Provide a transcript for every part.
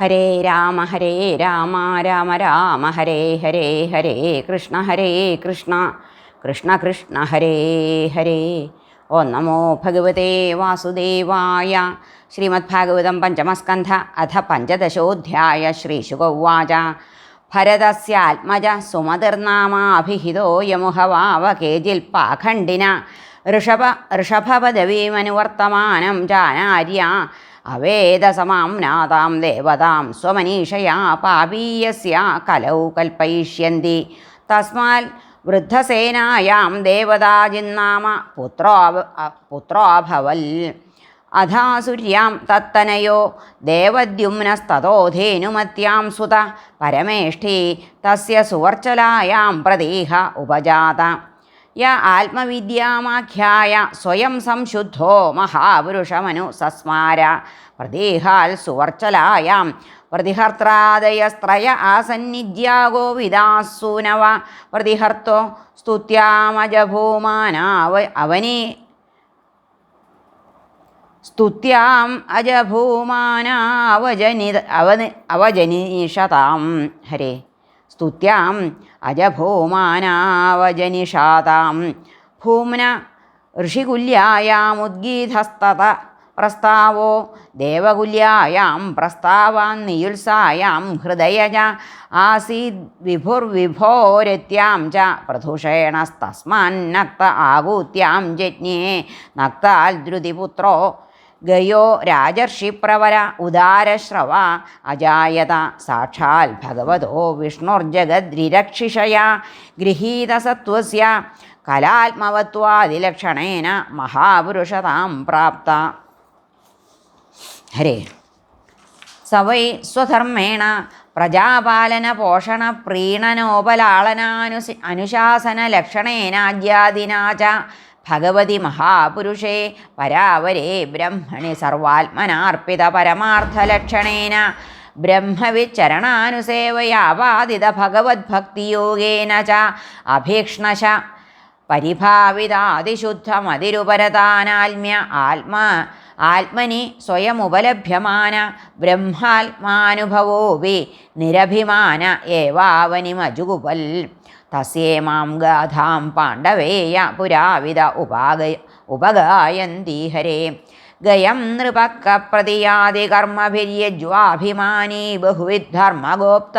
ഹരേ രാമ ഹരേ രാമ രാമ രാമ ഹരേ ഹരേ ഹരേ കൃഷ്ണ ഹരേ കൃഷ്ണ കൃഷ്ണ കൃഷ്ണ ഹരേ ഹരേ. ഓ നമോ ഭഗവതേ വാസുദേവായ ശ്രീമദ്ഭാഗവതം പഞ്ചമസ്കന്ധ അഥ പഞ്ചദശോധ്യായ ശ്രീശുഗൗവാച ഭരതസ്യാത്മജ സുമതിർനാമാഭിഹിതോ യമുഹവാവ കേജിൽ പാഖണ്ഡിന. ഋഷഭ ഋഷഭപദവീമനുവർത്തമാനം ജാനാര്യ അവേദസമാംനാതാം ദേവതാം സ്വമനീഷയാ പാപീയസ്യ കലൗ കൽപ്പയിഷ്യന്തി തസ്മാൽ വൃദ്ധസേനായാം ദേവതാജിന്നാമ പുത്രോ പുത്രോഭവൽ അധാസുര്യാം തത്തനയോ ദേവദ്യുമ്നസ്തതോധേനുമത്യാം സുത പരമേഷ്ഠി തസ്യ സുവർച്ചലായാം പ്രതീഹ ഉപജാത യ ആത്മവിദ്യാമാഖ്യായ സ്വയം സംശുദ്ധോ മഹാപുരുഷമനു സസ്മാര. പ്രതിഹാൽ സുവർച്ചലായാം. പ്രതിഹർത്താദയസ്ത്രയ ആസന്നിധ്യാ വിദാസൂനവ പ്രതിഹർത്തോ സ്തുത്യാമജഭൂമാനാവ അവനി സ്തുത്യാം അജഭൂമാനാവജനി അവനി അവജനീഷതാം. ഹരേ. സ്തുത്യാം അജഭൂമാനാവജനിഷാതാം. ഭൂമ്ന ഋഷികുല്യായാമുദ്ഗീതസ്തത പ്രസ്താവോ ദേവകുല്യായാം പ്രസ്താവാൻ നിയുത്സായാം ഹൃദയജ ആസീദ് വിഭുർവിഭോരത്യാം ച പ്രധുഷേണസ്തസ്മാന്നക്ത ആകൂത്യാം ജജ്ഞേ നക്താൽ ദ്രുതിപുത്രോ ഗയോ രാജർഷിപ്രവര ഉദാരശ്രവ അജായത. സാക്ഷാൽ ഭഗവതോ വിഷ്ണുർജഗദ്രിരക്ഷിഷയാ. ഗൃഹീതസത്വസ്യ കലാത്മവത്വാദിലക്ഷണേന മഹാപുരുഷതാം പ്രാപ്ത. ഹരേ. സവൈ സ്വധർമ്മേണ പ്രജാപാലന പോഷണ പ്രീണനോപലാളനാനുസി അനുശാസനലക്ഷണേനാദ്യാദിനാ ച ഭഗവതി മഹാപുരുഷേ പരാവരേ ബ്രഹ്മണി സർവാത്മനാർപ്പിത പരമാർത്ഥലക്ഷണേന. ബ്രഹ്മവിച്ചരണാനുസേവയാവാദിത ഭഗവത്ഭക്തിയോഗേന ച. അഭീക്ഷ്ണശ. പരിഭാവിതാതിശുദ്ധമതിരുപരതാനാത്മ്യ ആത്മ ആത്മനി സ്വയമുപലഭ്യമാന. ബ്രഹ്മാത്മാനുഭവോപി നിരഭിമാന ഏവാവനിമജുഗുപൽ തസ്യേമാം ഗാഥാം പാണ്ഡവേയ പുരാവിധ ഉപാഗയ ഉപഗായന്തി ഹരേ. ഗയം നൃപക്ക പ്രതിയാതി കർമ്മഭിര്യജ്വാഭിമാനീ ബഹുവിദ്ധർമ്മഗോപ്ത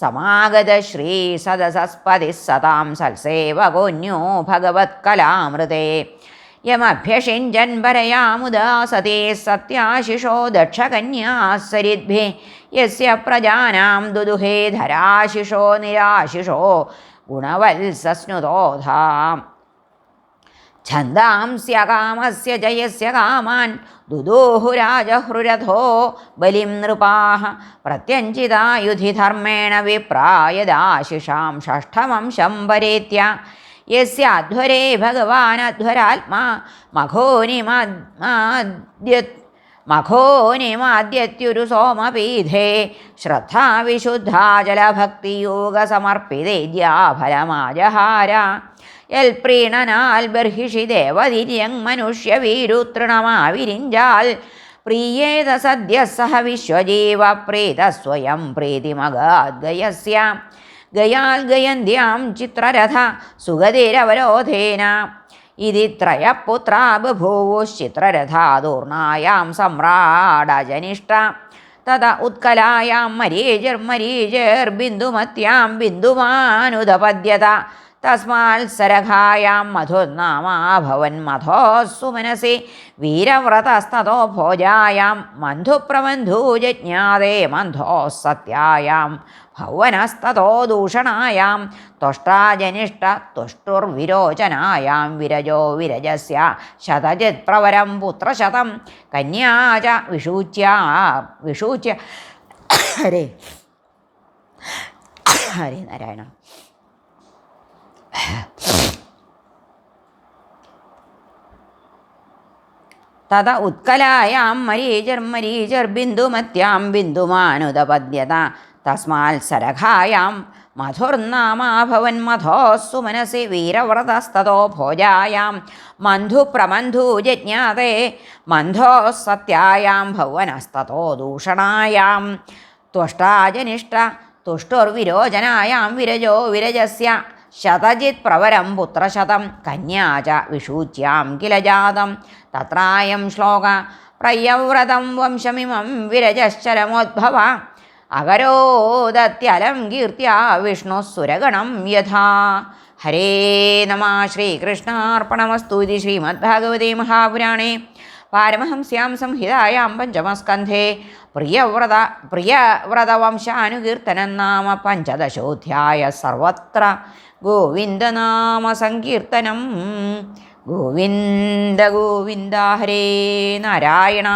സമാഗത ശ്രീ സദസസ്പതി സതാം സൽസേവകോന്യോ ഭഗവത്കലാമൃതേ യമഭ്യഷിഞ്ചൻ പരയാമുദാ സതേ സത്യാശിഷോ ദക്ഷകന്യാസരിദ്ഭി. യസ്യ പ്രജാനാം ദുദുഹേ ധരാശിഷോ നിരാശിഷോ ഗുണവത്സസ്നുതോധാം. ഛന്ദാംസ്യകാമസ്യ ജയസ്യ കാമാൻ ദുദൂഹുരാജഹൃരഥോ ബലിം നൃപാः പ്രത്യഞ്ചിതായുധിധർമ്മേണ വിപ്രായദാശിഷാം ഷഷ്ഠമം പരേത്യ യസ്യാധ്വരേ ഭഗവാനധ്വരാത്മാ മഘോനിമാദ്യ മഘോനിമാദ്യത്യുരു സോമപീഠേ ശ്രദ്ധാവിശുദ്ധാചലഭക്തിയോഗസമർപ്പിതേദ്യാഫലമാജഹാര യൽപ്രീണനാൽ ബർഹിഷി ദേവതിര്യങ് മനുഷ്യവീരുതൃണമാവിരിഞ്ചാൽ പ്രീയേത സദ്യ സഹ വിശ്വജീവ പ്രീത സ്വയം പ്രീതിമഗാദ്ഗയസ്യ. ഗയാൽ ഗയന്ത്യാം ചിത്രരഥ സുഗതിരവരോധേന. ഇതി ത്രയപുത്രാ ബഭൂവുശ്ചിത്രരഥാദൂർണായാം സമ്രാടജനിഷ്ട തത ഉത്കലായാം ബിന്ദുമത്യാം ബിന്ദുമാനുദപദ്യത തസ്മാത്സരഘായാം മധുർനാമാഭവൻ മധോസ്സു മനസി വീരവ്രതസ്തോ ഭോജായാം മന്ധുപ്രബന്ധൂജജ്ഞാതേ മന്ധോ സത്യായാം ഭൗവനസ്തോ ദൂഷണായാം തുഷ്ടാജനിഷ്ട തുഷ്ടുർവിരോചനായാം വിരജോ വിരജസ്യ ശതജിത് പ്രവരം പുത്രശതം കന്യാച വിഷൂച്യ വിഷൂച്യ ഹരേ ഹരേ നാരായണ. തത ഉത്കലായാം മരീചിർമരീചിർബിന്ദുമത്യാം ബിന്ദുമാനുദപദ്യത തസ്മാൽ സരഘായാം മധുർനാമാഭവൻ മധോസ്സു മനസി വീരവ്രതസ്തോ ഭോജായാം. മന്ധുപ്രമന്ധു ജജ്ഞാതേ മന്ധോ സത്യായാം ഭവനസ്തോ ദൂഷണായാം. ത്വഷ്ടാജനിഷ്ട തുഷ്ടുർവിരോചനായാം വിരജോ വിരജസ്യ ശതജിത് പ്രവരം പുത്രശതം കന്യാ ച വിഷൂച്യാം കില ജാതം തത്രായം ശ്ലോക പ്രയവ്രതം വംശമിമം വിരജശ്ചരമോദ്ഭവ. അകരോദത്യലം കീർത്തിയ വിഷ്ണു സുരഗണം യഥാ. ഹരേ നമ ശ്രീകൃഷ്ണാർപ്പണമസ്തു ഇതി ശ്രീമദ്ഭാഗവതേ മഹാപുരാണേ. പാരമഹംസ്യാം സംഹിതായാം പഞ്ചമസ്കന്ധേ. പ്രിയവ്രത പ്രിയവ്രതവംശാനുകീർത്തനം നാമ പഞ്ചദശോധ്യായ സർവത്ര ഗോവിന്ദനാമ സങ്കീർത്തനം. ഗോവിന്ദ ഗോവിന്ദ ഹരേ നാരായണ.